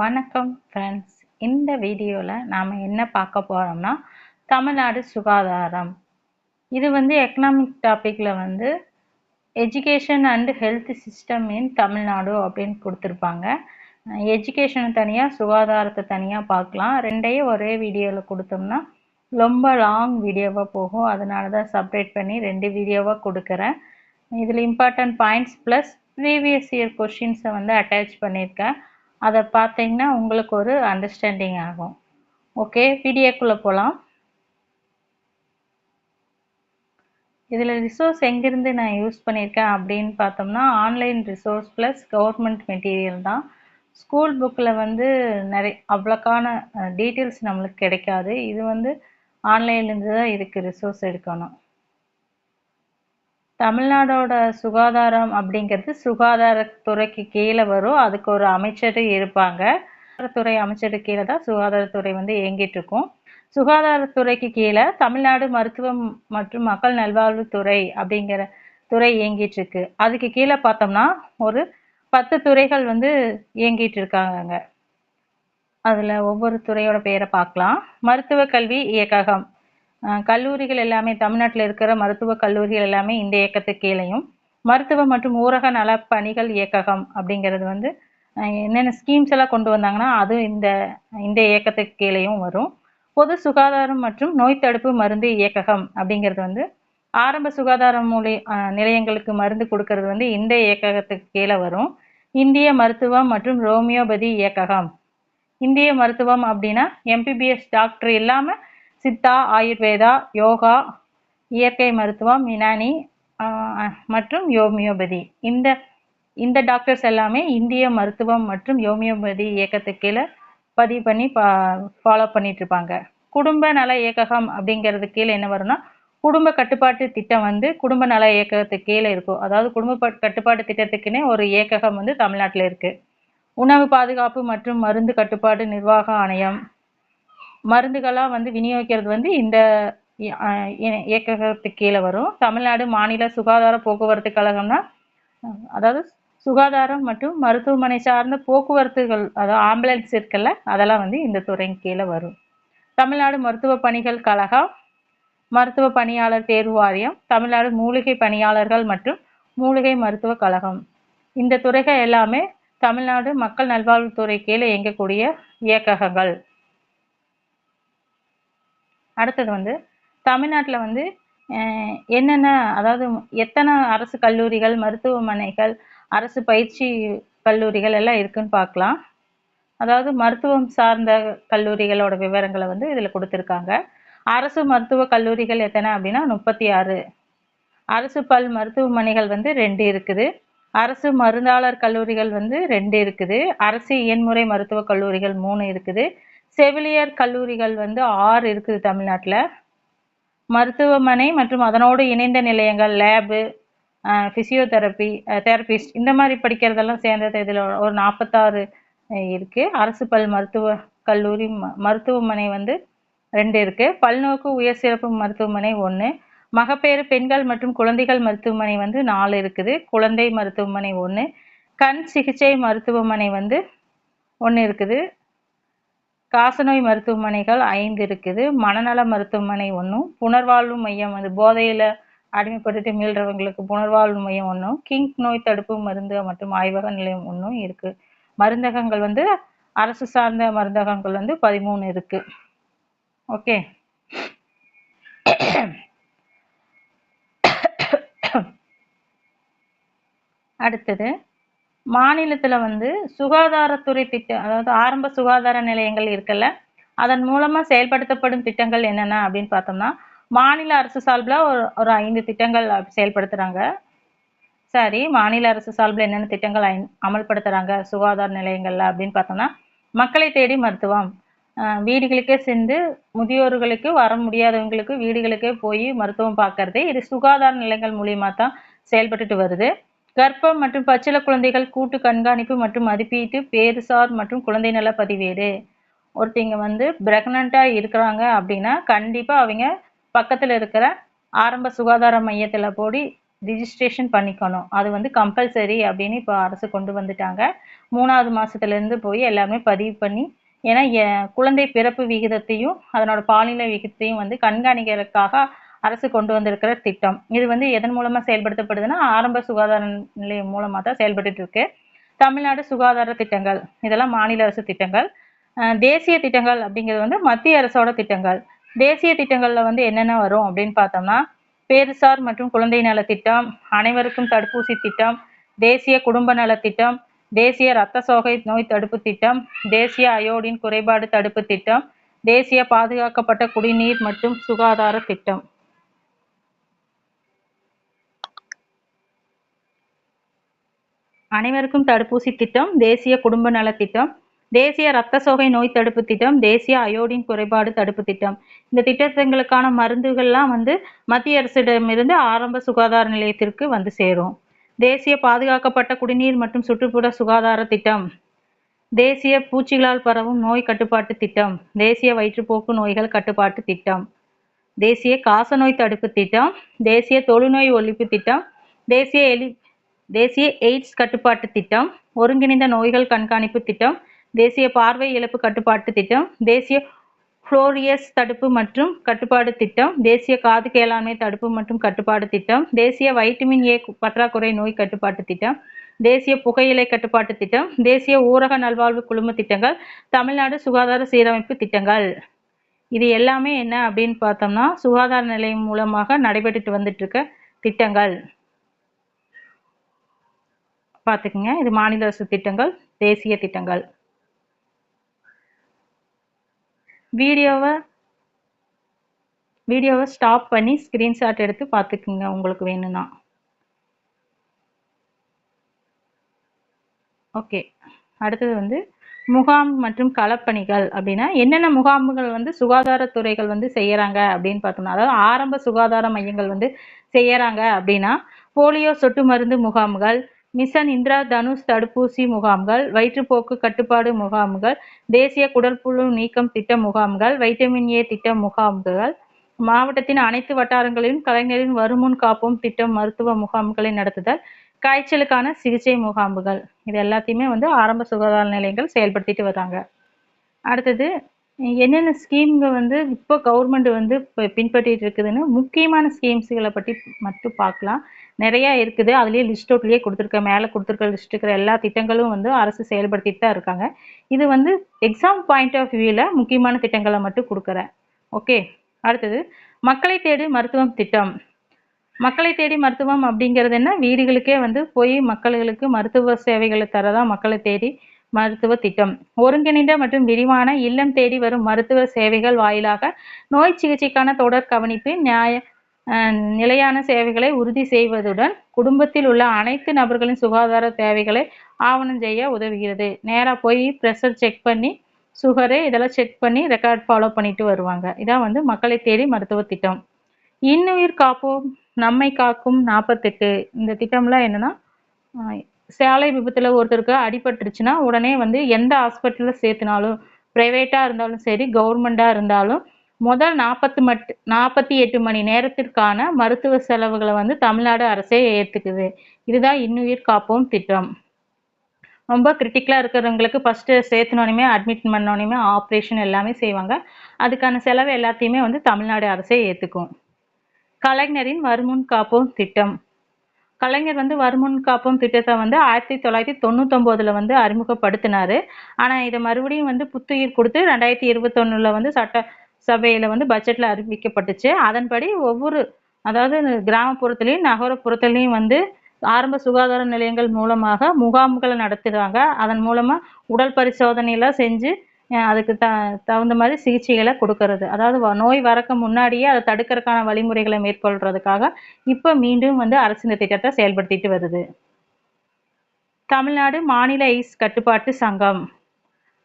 வணக்கம் ஃப்ரெண்ட்ஸ் இந்த வீடியோவில் நாம் என்ன பார்க்க போகிறோம்னா தமிழ்நாடு சுகாதாரம். இது வந்து எக்கனாமிக் டாப்பிக்கில் வந்து education and health system in Tamil Nadu அப்படின்னு கொடுத்துருப்பாங்க. எஜுகேஷனை தனியாக சுகாதாரத்தை தனியாக பார்க்கலாம். ரெண்டையும் ஒரே வீடியோவில் கொடுத்தோம்னா ரொம்ப லாங் வீடியோவாக போகும். அதனால தான் செப்ரேட் பண்ணி ரெண்டு வீடியோவாக கொடுக்குறேன். இதில் important points plus previous year கொஷின்ஸை வந்து அட்டாச் பண்ணியிருக்கேன். அதை பார்த்தீங்கன்னா உங்களுக்கு ஒரு அண்டர்ஸ்டாண்டிங் ஆகும். ஓகே வீடியோக்குள்ளே போகலாம் இதில் ரிசோர்ஸ் எங்கேருந்து நான் யூஸ் பண்ணியிருக்கேன் அப்படின்னு பார்த்தோம்னா online resource plus government material தான். ஸ்கூல் புக்கில் வந்து நிறைய அவ்வளோக்கான டீட்டெயில்ஸ் நம்மளுக்கு கிடைக்காது. இது வந்து ஆன்லைன்லேருந்து தான் இதுக்கு ரிசோர்ஸ் எடுக்கணும். தமிழ்நாடோட சுகாதாரம் அப்படிங்கிறது சுகாதாரத்துறைக்கு கீழே வரும். அதுக்கு ஒரு அமைச்சர் இருப்பாங்க. சுகாதாரத்துறை அமைச்சருக்கு கீழே தான் சுகாதாரத்துறை வந்து இயங்கிட்டு இருக்கும். சுகாதாரத்துறைக்கு கீழே தமிழ்நாடு மருத்துவம் மற்றும் மக்கள் நல்வாழ்வுத்துறை அப்படிங்கிற துறை இயங்கிட்டு இருக்கு. அதுக்கு கீழே பார்த்தோம்னா ஒரு பத்து துறைகள் வந்து இயங்கிட்டு இருக்காங்க அதில் ஒவ்வொரு துறையோட பேரை பார்க்கலாம். மருத்துவ கல்வி இயக்ககம். கல்லூரிகள் எல்லாமே தமிழ்நாட்டில் இருக்கிற மருத்துவ கல்லூரிகள் எல்லாமே இந்த இயக்கத்துக்கு கீழையும். மருத்துவ மற்றும் ஊரக நல பணிகள் இயக்ககம் அப்படிங்கிறது வந்து என்னென்ன ஸ்கீம்ஸ் எல்லாம் கொண்டு வந்தாங்கன்னா அது இந்த இந்த இயக்கத்துக்கு கீழேயும் வரும். பொது சுகாதாரம் மற்றும் நோய் தடுப்பு மருந்து இயக்ககம் அப்படிங்கிறது வந்து ஆரம்ப சுகாதார மூலி நிலையங்களுக்கு மருந்து கொடுக்கறது வந்து இந்த இயக்ககத்துக்கு கீழே வரும். இந்திய மருத்துவம் மற்றும் ரோமியோபதி இயக்ககம். இந்திய மருத்துவம் அப்படின்னா எம்பிபிஎஸ் டாக்டர் இல்லாமல் சித்தா ஆயுர்வேதா யோகா இயற்கை மருத்துவம் யுனானி மற்றும் யோமியோபதி இந்த இந்த டாக்டர்ஸ் எல்லாமே இந்திய மருத்துவம் மற்றும் யோமியோபதி இயக்கத்துக்கு கீழே பதிவு பண்ணி பா ஃபாலோ பண்ணிட்டு இருப்பாங்க குடும்ப நல இயக்ககம் அப்படிங்கிறது கீழே என்ன வரும்னா குடும்ப கட்டுப்பாட்டு திட்டம் வந்து குடும்ப நல இயக்கத்துக்கு கீழே இருக்கும். அதாவது குடும்ப கட்டுப்பாட்டு திட்டத்துக்குன்னே ஒரு இயக்ககம் வந்து தமிழ்நாட்டில் இருக்கு. உணவு பாதுகாப்பு மற்றும் மருந்து கட்டுப்பாடு நிர்வாக ஆணையம் மருந்துகளாக வந்து விநியோகிக்கிறது வந்து இந்த இயக்ககத்துக்கு கீழே வரும். தமிழ்நாடு மாநில சுகாதார போக்குவரத்து கழகம்னா அதாவது சுகாதாரம் மற்றும் மருத்துவமனை சார்ந்த போக்குவரத்துகள் அதாவது ஆம்புலன்ஸ் இருக்குல்ல அதெல்லாம் வந்து இந்த துறையின் கீழே வரும். தமிழ்நாடு மருத்துவ பணிகள் கழகம் மருத்துவ பணியாளர் தேர்வு வாரியம் தமிழ்நாடு மூலிகை பணியாளர்கள் மற்றும் மூலிகை மருத்துவ கழகம். இந்த துறைகள் எல்லாமே தமிழ்நாடு மக்கள் நல்வாழ்வுத்துறை கீழே இயங்கக்கூடிய இயக்ககங்கள். அடுத்தது வந்து தமிழ்நாட்டில் வந்து என்னென்ன அதாவது எத்தனை அரசு கல்லூரிகள் மருத்துவமனைகள் அரசு பயிற்சி கல்லூரிகள் எல்லாம் இருக்குன்னு பார்க்கலாம். அதாவது மருத்துவம் சார்ந்த கல்லூரிகளோட விவரங்களை வந்து இதில் கொடுத்துருக்காங்க. அரசு மருத்துவ கல்லூரிகள் எத்தனை அப்படின்னா முப்பத்தி ஆறு. அரசு பல் மருத்துவமனைகள் வந்து ரெண்டு இருக்குது. அரசு மருந்தாளர் கல்லூரிகள் வந்து ரெண்டு இருக்குது. அரசு இயன்முறை மருத்துவக் கல்லூரிகள் மூணு இருக்குது. செவிலியர் கல்லூரிகள் வந்து ஆறு இருக்குது தமிழ்நாட்டில். மருத்துவமனை மற்றும் அதனோடு இணைந்த நிலையங்கள் லேபு ஃபிசியோதெரப்பி தெரபிஸ்ட் இந்த மாதிரி படிக்கிறதெல்லாம் சேர்ந்தது இதில் ஒரு நாற்பத்தாறு இருக்குது அரசு பல் மருத்துவ கல்லூரி மருத்துவமனை வந்து ரெண்டு இருக்குது பல்நோக்கு உயர் சிறப்பு மருத்துவமனை ஒன்று மகப்பேறு பெண்கள் மற்றும் குழந்தைகள் மருத்துவமனை வந்து நாலு இருக்குது. குழந்தை மருத்துவமனை ஒன்று கண் சிகிச்சை மருத்துவமனை வந்து ஒன்று இருக்குது. காசநோய் மருத்துவமனைகள் ஐந்து இருக்குது. மனநல மருத்துவமனை ஒன்றும் புனர்வாழ்வு மையம் வந்து போதையில் அடிமைப்பட்டுட்டு மீள்றவங்களுக்கு புனர்வாழ்வு மையம் ஒன்றும் கிங் நோய் தடுப்பு மருந்து மற்றும் ஆய்வக நிலையம் ஒன்றும் இருக்குது மருந்தகங்கள் வந்து அரசு சார்ந்த மருந்தகங்கள் வந்து பதிமூணு இருக்கு. ஓகே. அடுத்தது. மாநிலத்தில் வந்து சுகாதாரத்துறை திட்டம் அதாவது ஆரம்ப சுகாதார நிலையங்கள் இருக்குல்ல அதன் மூலமாக செயல்படுத்தப்படும் திட்டங்கள் என்னென்ன அப்படின்னு பார்த்தோம்னா மாநில அரசு சார்பில் ஒரு ஒரு ஐந்து திட்டங்கள் செயல்படுத்துகிறாங்க சரி மாநில அரசு சார்பில் என்னென்ன திட்டங்கள் அமல்படுத்துகிறாங்க சுகாதார நிலையங்களில் அப்படின்னு பார்த்தோம்னா மக்களை தேடி மருத்துவம். வீடுகளுக்கே சென்று முதியோர்களுக்கு வர முடியாதவங்களுக்கு வீடுகளுக்கே போய் மருத்துவம் பார்க்கறது இது சுகாதார நிலையங்கள் மூலியமாக தான் செயல்பட்டுட்டு வருது. கர்ப்பம் மற்றும் பச்சில குழந்தைகள் கூட்டு கண்காணிப்பு மற்றும் மதிப்பீட்டு பேருசார் மற்றும் குழந்தை நல பதிவேடு. ஒருத்தங்க வந்து பிரெக்னண்ட்டாக இருக்கிறாங்க அப்படின்னா கண்டிப்பாக அவங்க பக்கத்தில் இருக்கிற ஆரம்ப சுகாதார மையத்தில் போடி ரிஜிஸ்ட்ரேஷன் பண்ணிக்கணும். அது வந்து கம்பல்சரி அப்படின்னு இப்போ அரசு கொண்டு வந்துட்டாங்க. மூணாவது மாதத்துலேருந்து போய் எல்லாமே பதிவு பண்ணி ஏன்னா குழந்தை பிறப்பு விகிதத்தையும் அதனோட பாலின விகிதத்தையும் வந்து கண்காணிக்கிறதுக்காக அரசு கொண்டு வந்திருக்கிற திட்டம். இது வந்து எதன் மூலமா செயல்படுத்தப்படுதுன்னா ஆரம்ப சுகாதார நிலையம் மூலமா தான் செயல்பட்டுட்டு இருக்கு தமிழ்நாடு சுகாதார திட்டங்கள். இதெல்லாம் மாநில அரசு திட்டங்கள். தேசிய திட்டங்கள் அப்படிங்கிறது வந்து மத்திய அரசோட திட்டங்கள். தேசிய திட்டங்கள்ல வந்து என்னென்ன வரும் அப்படின்னு பார்த்தோம்னா பேருசார் மற்றும் குழந்தை நல திட்டம் அனைவருக்கும் தடுப்பூசி திட்டம் தேசிய குடும்ப நல திட்டம் தேசிய இரத்த சோகை நோய் தடுப்பு திட்டம் தேசிய அயோடின் குறைபாடு தடுப்பு திட்டம் தேசிய பாதுகாக்கப்பட்ட குடிநீர் மற்றும் சுகாதார திட்டம். அனைவருக்கும் தடுப்பூசி திட்டம் தேசிய குடும்ப நல திட்டம் தேசிய இரத்த சோகை நோய் தடுப்பு திட்டம் தேசிய அயோடின் குறைபாடு தடுப்பு திட்டம். இந்த திட்டத்துங்களுக்கான மருந்துகள்லாம் வந்து மத்திய அரசிடமிருந்து ஆரம்ப சுகாதார நிலையத்திற்கு வந்து சேரும். தேசிய பாதுகாக்கப்பட்ட குடிநீர் மற்றும் சுற்றுப்புற சுகாதார திட்டம். தேசிய பூச்சிகளால் பரவும் நோய் கட்டுப்பாட்டு திட்டம். தேசிய வயிற்றுப்போக்கு நோய்கள் கட்டுப்பாட்டு திட்டம். தேசிய காசநோய் தடுப்பு திட்டம். தேசிய தொழுநோய் ஒழிப்பு திட்டம். தேசிய எலி தேசிய எய்ட்ஸ் கட்டுப்பாட்டு திட்டம் ஒருங்கிணைந்த நோய்கள் கண்காணிப்பு திட்டம் தேசிய பார்வை இழப்பு கட்டுப்பாட்டு திட்டம் தேசிய ஃப்ளோரியஸ் தடுப்பு மற்றும் கட்டுப்பாடு திட்டம் தேசிய காது கேளாண்மை தடுப்பு மற்றும் கட்டுப்பாடு திட்டம் தேசிய வைட்டமின் ஏ பற்றாக்குறை நோய் கட்டுப்பாட்டு திட்டம் தேசிய புகையிலை கட்டுப்பாட்டு திட்டம் தேசிய ஊரக நல்வாழ்வு குழும திட்டங்கள் தமிழ்நாடு சுகாதார சீரமைப்பு திட்டங்கள். இது எல்லாமே என்ன அப்படின்னு பார்த்தோம்னா சுகாதார நிலையம் மூலமாக நடைபெற்றுட்டு வந்துட்டு இருக்க திட்டங்கள். பார்த்துக்குங்க இது மாநில அரசு திட்டங்கள் தேசிய திட்டங்கள். வீடியோவை வீடியோவை ஸ்டாப் பண்ணி ஸ்க்ரீன்ஷாட் எடுத்து பார்த்துக்குங்க உங்களுக்கு வேணும்னா. ஓகே அடுத்தது வந்து முகாம் மற்றும் களப்பணிகள் அப்படின்னா என்னென்ன முகாம்கள் வந்து சுகாதாரத்துறைகள் வந்து செய்யறாங்க அப்படின்னு பார்த்தோம்னா அதாவது ஆரம்ப சுகாதார மையங்கள் வந்து செய்யறாங்க அப்படின்னா போலியோ சொட்டு மருந்து முகாம்கள் மிஷன் இந்திரா தனுஷ் தடுப்பூசி முகாம்கள் வயிற்றுப்போக்கு கட்டுப்பாடு முகாம்கள் தேசிய குடற்புழு நீக்கம் திட்ட முகாம்கள் வைட்டமின் ஏ திட்ட முகாம்கள். மாவட்டத்தின் அனைத்து வட்டாரங்களிலும் கலைஞரின் வருமுன் காப்போம் திட்டம் மருத்துவ முகாம்களை நடத்துதல் காய்ச்சலுக்கான சிகிச்சை முகாம்கள். இது எல்லாத்தையுமே வந்து ஆரம்ப சுகாதார நிலையங்கள் செயல்படுத்திட்டு வராங்க. அடுத்தது என்னென்ன ஸ்கீம்கள் வந்து இப்போ கவர்மெண்ட் வந்து இப்போ பின்பற்றிட்டு இருக்குதுன்னு முக்கியமான ஸ்கீம்ஸ்களை பற்றி மட்டும் பார்க்கலாம். நிறைய இருக்குது. அதுலேயே லிஸ்ட் அவுட்லேயே கொடுத்துருக்க மேலே கொடுத்துருக்க லிஸ்ட் இருக்கிற எல்லா திட்டங்களும் வந்து அரசு செயல்படுத்திட்டு தான் இருக்காங்க. இது வந்து எக்ஸாம் பாயிண்ட் ஆஃப் வியூவில் முக்கியமான திட்டங்களை மட்டும் கொடுக்குறேன். ஓகே அடுத்தது மக்களை தேடி மருத்துவம் திட்டம். மக்களை தேடி மருத்துவம் அப்படிங்கிறது என்ன? வீடுகளுக்கே வந்து போய் மக்களுக்கு மருத்துவ சேவைகளை தரதான் மக்களை தேடி மருத்துவ திட்டம். ஒருங்கிணைந்த மற்றும் விரிவான இல்லம் தேடி வரும் மருத்துவ சேவைகள் வாயிலாக நோய் சிகிச்சைக்கான தொடர் கவனிப்பு நியாய நிலையான சேவைகளை உறுதி செய்வதுடன் குடும்பத்தில் உள்ள அனைத்து நபர்களின் சுகாதார தேவைகளை ஆவணம் செய்ய உதவுகிறது. நேராக போய் ப்ரெஷர் செக் பண்ணி சுகரு இதெல்லாம் செக் பண்ணி ரெக்கார்ட் ஃபாலோ பண்ணிட்டு வருவாங்க. இதான் வந்து மக்களை தேடி மருத்துவ திட்டம். இன்னுயிர் காப்போம் நம்மை காக்கும் நாற்பத்தெட்டு இந்த திட்டம்லாம் என்னன்னா சேலை சாலை ஒருத்தருக்கு அடிபட்டுருச்சுன்னா உடனே வந்து எந்த ஹாஸ்பிட்டலில் சேர்த்துனாலும் ப்ரைவேட்டாக இருந்தாலும் சரி கவர்மெண்ட்டாக இருந்தாலும் முதல் நாற்பத்து மட்டு நாற்பத்தி எட்டு மணி நேரத்திற்கான மருத்துவ செலவுகளை வந்து தமிழ்நாடு அரசே ஏற்றுக்குது இதுதான் இன்னுயிர் காப்போம் திட்டம். ரொம்ப கிரிட்டிக்கலாக இருக்கிறவங்களுக்கு ஃபஸ்ட்டு சேர்த்துனோனையுமே அட்மிட் பண்ணோனையுமே ஆப்ரேஷன் எல்லாமே செய்வாங்க. அதுக்கான செலவு எல்லாத்தையுமே வந்து தமிழ்நாடு அரசே ஏற்றுக்கும் கலைஞரின் வருமுன் காப்போம் திட்டம். கலைஞர் வந்து வருமுன் காப்போம் திட்டத்தை வந்து ஆயிரத்தி தொள்ளாயிரத்தி தொண்ணூத்தொம்போதில் வந்து அறிமுகப்படுத்தினார். ஆனால் இதை மறுபடியும் வந்து புத்துயிர் கொடுத்து ரெண்டாயிரத்தி இருபத்தொன்னுல வந்து சட்ட சபையில் வந்து பட்ஜெட்டில் அறிவிக்கப்பட்டுச்சு. அதன்படி ஒவ்வொரு அதாவது கிராமப்புறத்துலேயும் நகரப்புறத்துலேயும் வந்து ஆரம்ப சுகாதார நிலையங்கள் மூலமாக முகாம்களை நடத்துகிறாங்க அதன் மூலமாக உடல் பரிசோதனையெல்லாம் செஞ்சு அதுக்கு த தகுந்த மாதிரி சிகிச்சைகளை கொடுக்கறது. அதாவது வ- நோய் வரக்க முன்னாடியே அதை தடுக்கிறதுக்கான வழிமுறைகளை மேற்கொள்றதுக்காக இப்போ மீண்டும் வந்து அரசு இந்த திட்டத்தை செயல்படுத்திட்டு வருது. தமிழ்நாடு மாநில ஐஸ் கட்டுப்பாட்டு சங்கம்.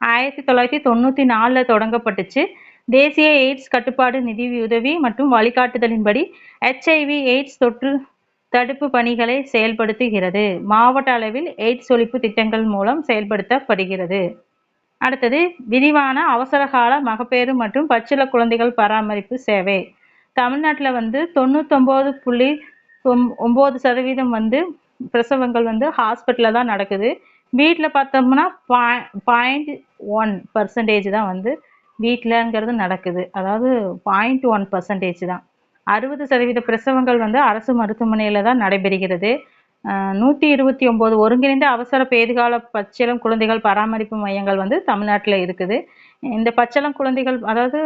ஆயிரத்தி தொள்ளாயிரத்தி தொண்ணூற்றி நாலில் தொடங்கப்பட்டுச்சு. தேசிய எய்ட்ஸ் கட்டுப்பாடு நிதி உதவி மற்றும் வழிகாட்டுதலின்படி ஹெச்ஐவி எய்ட்ஸ் தொற்று தடுப்பு பணிகளை செயல்படுத்துகிறது. மாவட்ட அளவில் எய்ட்ஸ் ஒழிப்பு திட்டங்கள் மூலம் செயல்படுத்தப்படுகிறது. அடுத்தது விரிவான அவசரகால மகப்பேறு மற்றும் பச்சில குழந்தைகள் பராமரிப்பு சேவை. தமிழ்நாட்டில் வந்து தொண்ணூத்தொம்பது புள்ளி ஒம்- சதவீதம் வந்து பிரசவங்கள் வந்து ஹாஸ்பிட்டலில் தான் நடக்குது. வீட்டில் பார்த்தோம்னா பாயிண்ட் ஒன் பர்சன்டேஜ் தான் வந்து வீட்டிலங்கிறது நடக்குது. அதாவது பாயிண்ட் ஒன் பர்சன்டேஜ் தான். அறுபது சதவீத பிரசவங்கள் வந்து அரசு மருத்துவமனையில் தான் நடைபெறுகிறது. நூற்றி இருபத்தி ஒம்பது ஒருங்கிணைந்த அவசர பேதுகால பச்சிளம் குழந்தைகள் பராமரிப்பு மையங்கள் வந்து தமிழ்நாட்டில் இருக்குது. இந்த பச்சளம் குழந்தைகள் அதாவது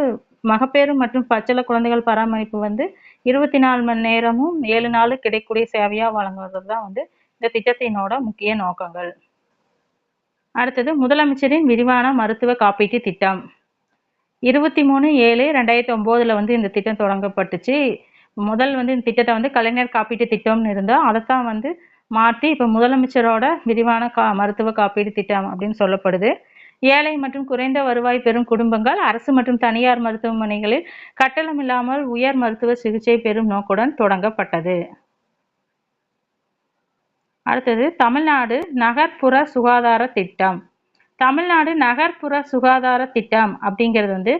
மகப்பேறு மற்றும் பச்சள குழந்தைகள் பராமரிப்பு வந்து இருபத்தி நாலு மணி நேரமும் ஏழு நாள் கிடைக்கக்கூடிய சேவையாக வழங்குறது தான் வந்து இந்த திட்டத்தினோட முக்கிய நோக்கங்கள். அடுத்தது முதலமைச்சரின் விரிவான மருத்துவ காப்பீட்டு திட்டம். இருபத்தி மூணு ஏழு ரெண்டாயிரத்தி ஒம்போதில் வந்து இந்த திட்டம் தொடங்கப்பட்டுச்சு. முதல் வந்து இந்த திட்டத்தை வந்து கலைஞர் காப்பீட்டு திட்டம்னு இருந்தோம். அதை தான் வந்து மாற்றி இப்போ முதலமைச்சரோட விரிவான கா மருத்துவ காப்பீடு திட்டம் அப்படின்னு சொல்லப்படுது. ஏழை மற்றும் குறைந்த வருவாய் பெறும் குடும்பங்கள் அரசு மற்றும் தனியார் மருத்துவமனைகளில் கட்டணம் இல்லாமல் உயர் மருத்துவ சிகிச்சை பெறும் நோக்குடன் தொடங்கப்பட்டது. அடுத்தது தமிழ்நாடு நகர்ப்புற சுகாதார திட்டம். தமிழ்நாடு நகர்ப்புற சுகாதார திட்டம் அப்படிங்கிறது வந்து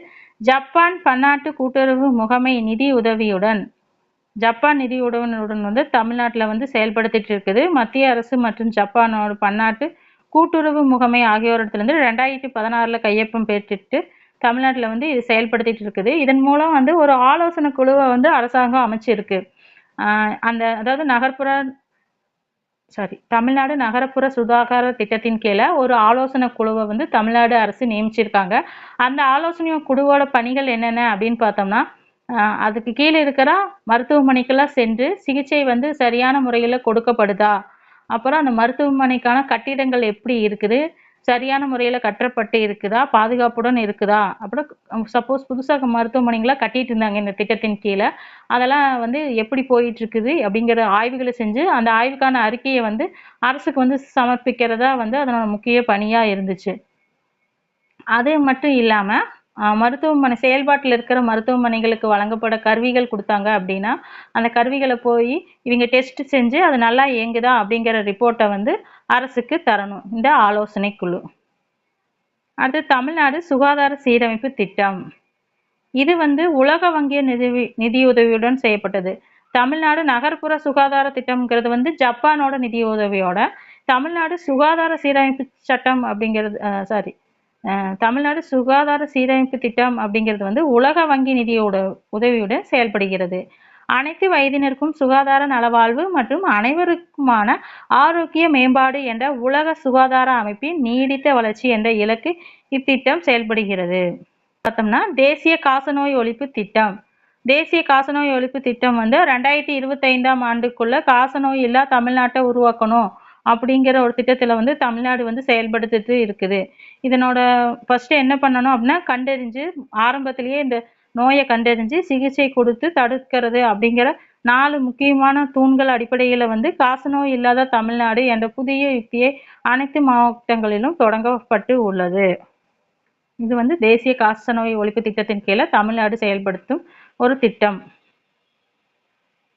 ஜப்பான் பன்னாட்டு கூட்டுறவு முகமை நிதி உதவியுடன் ஜப்பான் நிதி உதவியுடன் வந்து தமிழ்நாட்டில் வந்து செயல்படுத்திட்டு இருக்குது. மத்திய அரசு மற்றும் ஜப்பானோட பன்னாட்டு கூட்டுறவு முகமை ஆகியோரிடத்துலேருந்து ரெண்டாயிரத்தி பதினாறில் கையொப்பம் பெற்றுட்டு தமிழ்நாட்டில் வந்து இது செயல்படுத்திட்டு இருக்குது. இதன் மூலம் வந்து ஒரு ஆலோசனை குழுவை வந்து அரசாங்கம் அமைச்சிருக்கு. அந்த அதாவது நகர்ப்புற சாரி தமிழ்நாடு நகரப்புற சுகாதார திட்டத்தின் கீழே ஒரு ஆலோசனை குழுவை வந்து தமிழ்நாடு அரசு நியமிச்சிருக்காங்க. அந்த ஆலோசனை குழுவோட பணிகள் என்னென்ன அப்படின்னு பார்த்தோம்னா அதுக்கு கீழே இருக்கிற மருத்துவமனைக்கெல்லாம் சென்று சிகிச்சை வந்து சரியான முறையில் கொடுக்கப்படுதா? அப்புறம் அந்த மருத்துவமனைக்கான கட்டிடங்கள் எப்படி இருக்குது? சரியான முறையில் கட்டப்பட்டு இருக்குதா? பாதுகாப்புடன் இருக்குதா? அப்புறம் சப்போஸ் புதுசாக மருத்துவமனைகளை கட்டிட்டு இருந்தாங்க இந்த திட்டத்தின் கீழே. அதெல்லாம் வந்து எப்படி போயிட்டு இருக்குது அப்படிங்கிற ஆய்வுகளை செஞ்சு அந்த ஆய்வுக்கான அறிக்கையை வந்து அரசுக்கு வந்து சமர்ப்பிக்கிறதா வந்து அதனோட முக்கிய பணியாக இருந்துச்சு. அது மட்டும் இல்லாமல் மருத்துவமனை செயல்பாட்டில் இருக்கிற மருத்துவமனைகளுக்கு வழங்கப்பட கருவிகள் கொடுத்தாங்க அப்படின்னா அந்த கருவிகளை போய் இவங்க டெஸ்ட் செஞ்சு அது நல்லா இயங்குதா அப்படிங்கிற ரிப்போர்ட்டை வந்து அரசுக்கு தரணும். இந்த ஆலோசனை குழு. அடுத்து தமிழ்நாடு சுகாதார சீரமைப்பு திட்டம். இது வந்து உலக வங்கிய நிதி நிதியுதவியுடன் செய்யப்பட்டது. தமிழ்நாடு நகர்ப்புற சுகாதார திட்டம்ங்கிறது வந்து ஜப்பானோட நிதியுதவியோட தமிழ்நாடு சுகாதார சீரமைப்பு சட்டம் அப்படிங்கிறது சாரி தமிழ்நாடு சுகாதார சீரமைப்பு திட்டம் அப்படிங்கிறது வந்து உலக வங்கி நிதியோட உதவியுடன் செயல்படுகிறது. அனைத்து வயதினருக்கும் சுகாதார நலவாழ்வு மற்றும் அனைவருக்குமான ஆரோக்கிய மேம்பாடு என்ற உலக சுகாதார அமைப்பின் நீடித்த வளர்ச்சி என்ற இலக்கு இத்திட்டம் செயல்படுகிறது. பார்த்தோம்னா தேசிய காசநோய் ஒழிப்பு திட்டம். தேசிய காசநோய் ஒழிப்பு திட்டம் வந்து ரெண்டாயிரத்தி இருபத்தைந்தாம் ஆண்டுக்குள்ள காசநோய் இல்லா தமிழ்நாட்டை உருவாக்கணும். அப்படிங்கிற ஒரு திட்டத்தில் வந்து தமிழ்நாடு வந்து செயல்படுத்திட்டு இருக்குது. இதனோட ஃபஸ்ட்டு என்ன பண்ணணும் அப்படின்னா கண்டறிஞ்சு ஆரம்பத்திலேயே இந்த நோயை கண்டறிஞ்சு சிகிச்சை கொடுத்து தடுக்கிறது அப்படிங்கிற நாலு முக்கியமான தூண்கள் அடிப்படையில் வந்து காசநோய் இல்லாத தமிழ்நாடு என்ற புதிய யுக்தியை அனைத்து மாவட்டங்களிலும் தொடங்கப்பட்டு உள்ளது. இது வந்து தேசிய காசநோய் ஒழிப்பு திட்டத்தின் கீழே தமிழ்நாடு செயல்படுத்தும் ஒரு திட்டம்.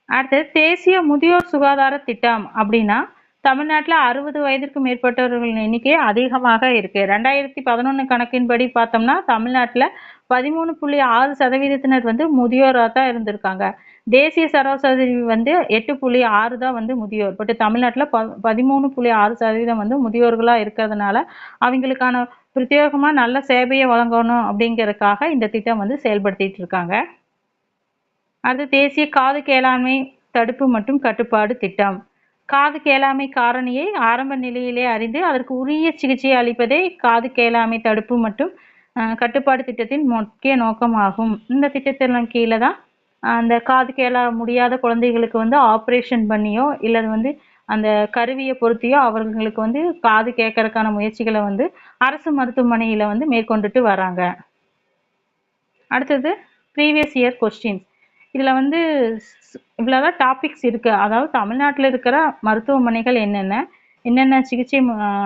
அடுத்து தேசிய முதியோர் சுகாதார திட்டம் அப்படின்னா தமிழ்நாட்டில் அறுபது வயதிற்கு மேற்பட்டவர்களின் எண்ணிக்கை அதிகமாக இருக்கு. ரெண்டாயிரத்தி பதினொன்று கணக்கின்படி பார்த்தோம்னா தமிழ்நாட்டில் பதிமூணு புள்ளி ஆறு சதவீதத்தினர் வந்து முதியோராக தான் இருந்திருக்காங்க. தேசிய சராசரி வந்து எட்டு புள்ளி ஆறு தான் வந்து முதியோர். பட் தமிழ்நாட்டில் ப பதிமூணு புள்ளி ஆறு சதவீதம் வந்து முதியோர்களாக இருக்கிறதுனால அவங்களுக்கான பிரத்யேகமாக நல்ல சேவையை வழங்கணும் அப்படிங்கிறதுக்காக இந்த திட்டம் வந்து செயல்படுத்திட்டு இருக்காங்க. அடுத்து தேசிய காது கேளாண்மை தடுப்பு மற்றும் கட்டுப்பாடு திட்டம். காது கேளாமை காரணியை ஆரம்ப நிலையிலே அறிந்து அதற்கு உரிய சிகிச்சை அளிப்பதே காது கேளாமை தடுப்பு மற்றும் கட்டுப்பாடு திட்டத்தின் முக்கிய நோக்கமாகும். இந்த திட்டத்தின் கீழே தான் அந்த காது கேள முடியாத குழந்தைகளுக்கு வந்து ஆப்ரேஷன் பண்ணியோ இல்லை வந்து அந்த கருவியை பொருத்தியோ அவர்களுக்கு வந்து காது கேட்கறதுக்கான முயற்சிகளை வந்து அரசு மருத்துவமனையில் வந்து மேற்கொண்டுட்டு வராங்க. அடுத்தது ப்ரீவியஸ் இயர் கொஸ்டின்ஸ் இதில் வந்து இவ்வளோதான் டாபிக்ஸ் இருக்குது அதாவது தமிழ்நாட்டில் இருக்கிற மருத்துவமனைகள் என்னென்ன? என்னென்ன சிகிச்சை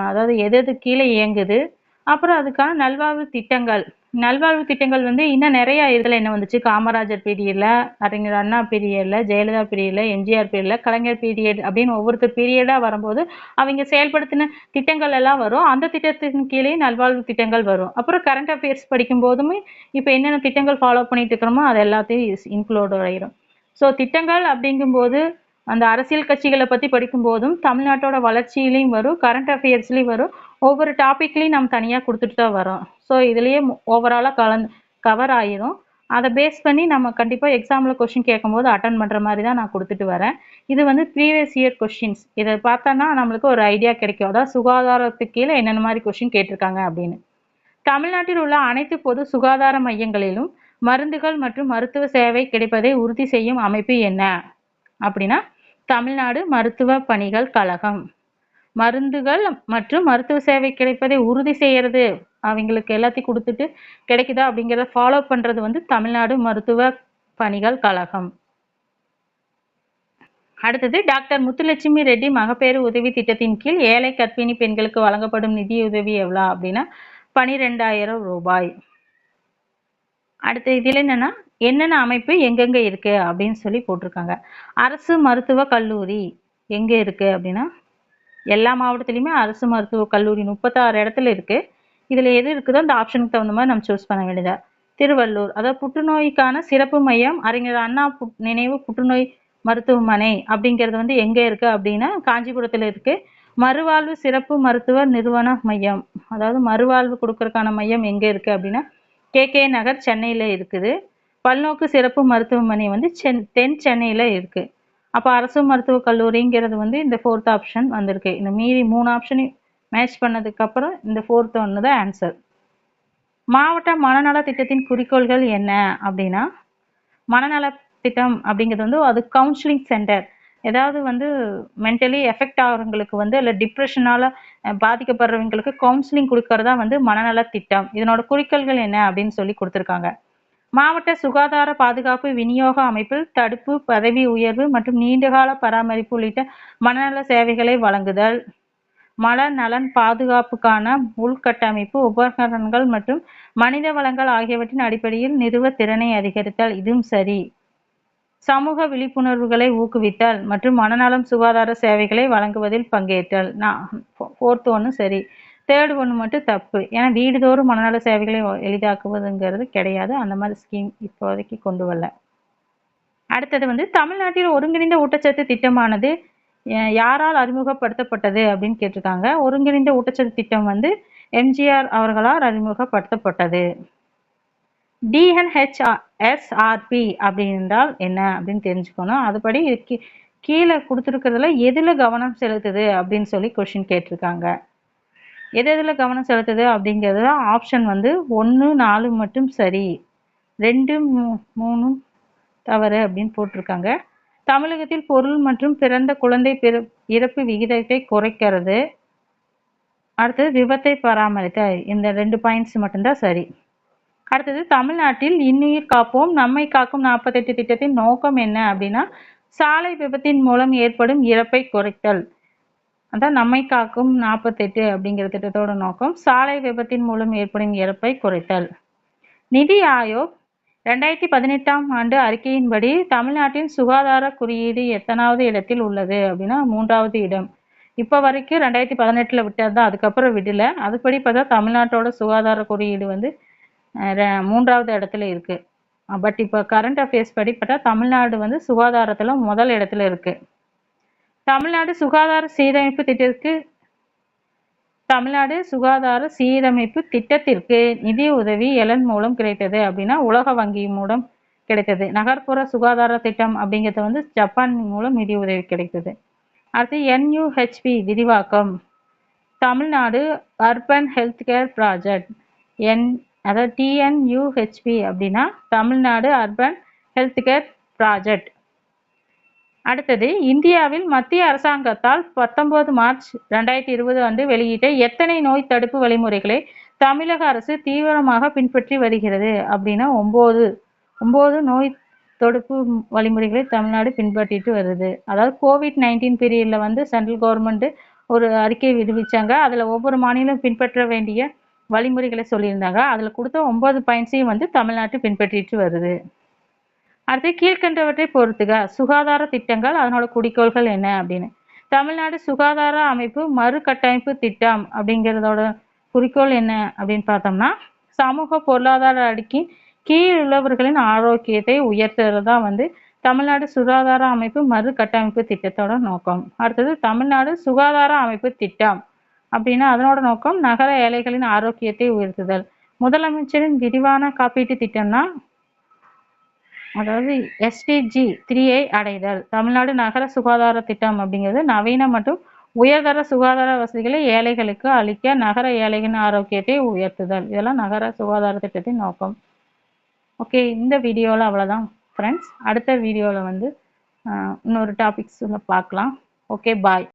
அதாவது எது எது கீழே இயங்குது? அப்புறம் அதுக்கான நல்வாழ்வு திட்டங்கள். நல்வாழ்வு திட்டங்கள் வந்து இன்னும் நிறைய இதில் என்ன வந்துச்சு? காமராஜர் பீரியடில் அறிஞர் அண்ணா பீரியடில் ஜெயலலிதா பீரியடில் எம்ஜிஆர் பீரியடில் கலைஞர் பீரியட் அப்படின்னு ஒவ்வொருத்தர் பீரியடாக வரும்போது அவங்க செயல்படுத்தின திட்டங்கள் எல்லாம் வரும். அந்த திட்டத்தின் கீழே நல்வாழ்வு திட்டங்கள் வரும். அப்புறம் கரண்ட் அஃபேர்ஸ் படிக்கும் போதுமே இப்போ என்னென்ன திட்டங்கள் ஃபாலோ பண்ணிட்டு இருக்கிறோமோ அது எல்லாத்தையும் இன்க்ளூட் ஆயிரும். ஸோ திட்டங்கள் அப்படிங்கும்போது அந்த அரசியல் கட்சிகளை பற்றி படிக்கும்போதும் தமிழ்நாட்டோட வளர்ச்சியிலையும் வரும். கரண்ட் அஃபேர்ஸ்லேயும் வரும். ஒவ்வொரு டாப்பிக்லையும் நம்ம தனியாக கொடுத்துட்டு தான் வரோம். ஸோ இதுலேயே ஓவராலாக கலந்து கவர் ஆயிரும். அதை பேஸ் பண்ணி நம்ம கண்டிப்பாக எக்ஸாமில் கொஷின் கேட்கும்போது அட்டன் பண்ணுற மாதிரி தான் நான் கொடுத்துட்டு வரேன். இது வந்து ப்ரீவியஸ் இயர் கொஷின்ஸ் இதை பார்த்தோன்னா நம்மளுக்கு ஒரு ஐடியா கிடைக்கும். அதாவது சுகாதாரத்துக்கு கீழே என்னென்ன மாதிரி கொஷின் கேட்டிருக்காங்க அப்படின்னு. தமிழ்நாட்டில் உள்ள அனைத்து பொது சுகாதார மையங்களிலும் மருந்துகள் மற்றும் மருத்துவ சேவை கிடைப்பதை உறுதி செய்யும் அமைப்பு என்ன? அப்படின்னா தமிழ்நாடு மருத்துவ பணிகள் கழகம். மருந்துகள் மற்றும் மருத்துவ சேவை கிடைப்பதை உறுதி செய்யறது. அவங்களுக்கு எல்லாத்தையும் கொடுத்துட்டு கிடைக்குதா அப்படிங்கிறத ஃபாலோ பண்றது வந்து தமிழ்நாடு மருத்துவ பணிகள் கழகம். அடுத்தது டாக்டர் முத்துலட்சுமி ரெட்டி மகப்பேறு உதவி திட்டத்தின் கீழ் ஏழை கர்ப்பிணி பெண்களுக்கு வழங்கப்படும் நிதியுதவி எவ்வளோ அப்படின்னா பனிரெண்டாயிரம் ரூபாய். அடுத்த இதில் என்னன்னா என்னென்ன அமைப்பு எங்கெங்க இருக்கு அப்படின்னு சொல்லி போட்டிருக்காங்க. அரசு மருத்துவ கல்லூரி எங்க இருக்கு அப்படின்னா எல்லா மாவட்டத்திலையுமே அரசு மருத்துவ கல்லூரி முப்பத்தாறு இடத்துல இருக்கு. இதுல எது இருக்குதோ அந்த ஆப்ஷனுக்கு தகுந்த மாதிரி நம்ம சூஸ் பண்ண வேண்டியதா. திருவள்ளூர் அதாவது புற்றுநோய்க்கான சிறப்பு மையம் அறிஞர் அண்ணா புட்- நினைவு புற்றுநோய் மருத்துவமனை அப்படிங்கிறது வந்து எங்க இருக்கு அப்படின்னா காஞ்சிபுரத்துல இருக்கு. மறுவாழ்வு சிறப்பு மருத்துவ நிறுவன மையம். அதாவது மறுவாழ்வு கொடுக்கறதுக்கான மையம் எங்க இருக்கு அப்படின்னா கே. கே. நகர் சென்னையில இருக்குது. பல்நோக்கு சிறப்பு மருத்துவமனை வந்து சென் தென் சென்னையில இருக்குது அப்போ அரசு மருத்துவக் கல்லூரிங்கிறது வந்து இந்த ஃபோர்த் ஆப்ஷன் வந்திருக்கு. இந்த மீதி மூணு ஆப்ஷனையும் மேட்ச் பண்ணதுக்கப்புறம் இந்த ஃபோர்த் ஒன்று தான் ஆன்சர் மாவட்ட மனநல திட்டத்தின் குறிக்கோள்கள் என்ன அப்படின்னா மனநல திட்டம் அப்படிங்கிறது வந்து அது கவுன்சிலிங் சென்டர் ஏதாவது வந்து மென்டலி எஃபெக்ட் ஆகிறவங்களுக்கு வந்து இல்லை டிப்ரெஷனால பாதிக்கப்படுறவங்களுக்கு கவுன்சிலிங் கொடுக்கறதா வந்து மனநல திட்டம். இதனோட குறிக்கோள்கள் என்ன அப்படின்னு சொல்லி கொடுத்துருக்காங்க. மாவட்ட சுகாதார பாதுகாப்பு விநியோக அமைப்பில் தடுப்பு பதவி உயர்வு மற்றும் நீண்டகால பராமரிப்பு உள்ளிட்ட மனநல சேவைகளை வழங்குதல். மன நலன் பாதுகாப்புக்கான உள்கட்டமைப்பு உபகரணங்கள் மற்றும் மனித வளங்கள் ஆகியவற்றின் அடிப்படையில் நிறுவ திறனை அதிகரித்தல் இதுவும் சரி. சமூக விழிப்புணர்வுகளை ஊக்குவித்தல் மற்றும் மனநலம் சுகாதார சேவைகளை வழங்குவதில் பங்கேற்றல். நான் ஃபோர்த் ஒன்று சரி. தேர்ட் ஒன்று மட்டும் தப்பு. ஏன்னா வீடுதோறும் மனநல சேவைகளை எளிதாக்குவதுங்கிறது கிடையாது. அந்த மாதிரி ஸ்கீம் இப்போதைக்கு கொண்டு வரல. அடுத்தது வந்து தமிழ்நாட்டில் ஒருங்கிணைந்த ஊட்டச்சத்து திட்டமானது யாரால் அறிமுகப்படுத்தப்பட்டது அப்படின்னு கேட்டிருக்காங்க. ஒருங்கிணைந்த ஊட்டச்சத்து திட்டம் வந்து எம்ஜிஆர் அவர்களால் அறிமுகப்படுத்தப்பட்டது. டிஎன்ஹெச்எஸ்ஆர்பி அப்படின்றால் என்ன அப்படின்னு தெரிஞ்சுக்கணும். அதுபடி கீ- கீழே கொடுத்துருக்கிறதுல எதில் கவனம் செலுத்துது அப்படின்னு சொல்லி கொஷின் கேட்டிருக்காங்க. எது எதில் கவனம் செலுத்துது அப்படிங்கிறது தான் ஆப்ஷன் வந்து ஒன்று நாலு மட்டும் சரி. ரெண்டு மூ- மூணும் தவறு அப்படின்னு போட்டிருக்காங்க. தமிழகத்தில் பொருள் மற்றும் பிறந்த குழந்தை பிற இறப்பு விகிதத்தை குறைக்கிறது. அடுத்தது விபத்தை பராமரித்தல். இந்த ரெண்டு பாயிண்ட்ஸ் மட்டும்தான் சரி. அடுத்தது தமிழ்நாட்டில் இன்னுயிர் காப்போம் நம்மை காக்கும் நாற்பத்தெட்டு திட்டத்தின் நோக்கம் என்ன அப்படின்னா சாலை விபத்தின் மூலம் ஏற்படும் இறப்பை குறைத்தல். அதான் நம்மை காக்கும் நாற்பத்தெட்டு அப்படிங்கிற திட்டத்தோட நோக்கம். சாலை விபத்தின் மூலம் ஏற்படும் இறப்பை குறைத்தல். நிதி ஆயோக். ரெண்டாயிரத்தி பதினெட்டாம் ஆண்டு அறிக்கையின்படி தமிழ்நாட்டின் சுகாதார குறியீடு எத்தனாவது இடத்தில் உள்ளது அப்படின்னா மூன்றாவது இடம். இப்போ வரைக்கும் ரெண்டாயிரத்தி பதினெட்டில் விட்டது தான் அதுக்கப்புறம் விடல. அதுபடி பார்த்தா தமிழ்நாட்டோட சுகாதார குறியீடு வந்து ரெ- மூன்றாவது இடத்துல இருக்கு. பட் இப்போ கரண்ட் அஃபேர்ஸ் படி பார்த்தா தமிழ்நாடு வந்து சுகாதாரத்தில் முதல் இடத்துல இருக்கு. தமிழ்நாடு சுகாதார சீரமைப்பு திட்டத்திற்கு தமிழ்நாடு சுகாதார சீரமைப்பு திட்டத்திற்கு நிதி உதவி எலன் மூலம் கிடைத்தது அப்படின்னா உலக வங்கி மூலம் கிடைத்தது. நகர்ப்புற சுகாதார திட்டம் அப்படிங்கிறது வந்து ஜப்பான் மூலம் நிதி உதவி கிடைத்தது. அடுத்து என்யூஹெச்பி விரிவாக்கம். Tamil Nadu urban health care project. என் அதாவது டிஎன்யூஹெச்பி அப்படின்னா Tamil Nadu urban health care project. அடுத்தது இந்தியாவில் மத்திய அரசாங்கத்தால் பத்தொன்பது மார்ச் ரெண்டாயிரத்தி இருபது வந்து வெளியிட்ட எத்தனை நோய் தடுப்பு வழிமுறைகளை தமிழக அரசு தீவிரமாக பின்பற்றி வருகிறது அப்படின்னா ஒம்பது ஒம்பது நோய் தடுப்பு வழிமுறைகளை தமிழ்நாடு பின்பற்றிட்டு வருது. அதாவது கோவிட் நைன்டீன் பீரியடில் வந்து சென்ட்ரல் கவர்மெண்ட்டு ஒரு அறிக்கை விடுவிச்சாங்க. அதில் ஒவ்வொரு மாநிலம் பின்பற்ற வேண்டிய வழிமுறைகளை சொல்லியிருந்தாங்க. அதில் கொடுத்த ஒன்பது பாயிண்ட்ஸையும் வந்து தமிழ்நாட்டு பின்பற்றிட்டு வருது. அடுத்து கீழ்கண்டவற்றை பொறுத்துக. சுகாதார திட்டங்கள் அதனோட குறிக்கோள்கள் என்ன அப்படின்னு. தமிழ்நாடு சுகாதார அமைப்பு மறுகட்டமைப்பு திட்டம் அப்படிங்கிறதோட குறிக்கோள் என்ன அப்படின்னு பார்த்தோம்னா சமூக பொருளாதார அடுக்கின் கீழ் உள்ளவர்களின் ஆரோக்கியத்தை உயர்த்துறதா வந்து தமிழ்நாடு சுகாதார அமைப்பு மறுகட்டமைப்பு திட்டத்தோட நோக்கம். அடுத்தது தமிழ்நாடு சுகாதார அமைப்பு திட்டம் அப்படின்னா அதனோட நோக்கம் நகர ஏழைகளின் ஆரோக்கியத்தை உயர்த்துதல். முதலமைச்சரின் விரிவான காப்பீட்டு திட்டம்னா அதாவது எஸ்டிஜி த்ரீயை அடைதல். தமிழ்நாடு நகர சுகாதார திட்டம் அப்படிங்கிறது நவீன மற்றும் உயர்தர சுகாதார வசதிகளை ஏழைகளுக்கு அளிக்க நகர ஏழைகளின் ஆரோக்கியத்தை உயர்த்துதல். இதெல்லாம் நகர சுகாதார திட்டத்தின் நோக்கம். ஓகே இந்த வீடியோவில் அவ்வளோதான் ஃப்ரெண்ட்ஸ் அடுத்த வீடியோவில் வந்து இன்னொரு டாபிக்ஸில் பார்க்கலாம். Okay bye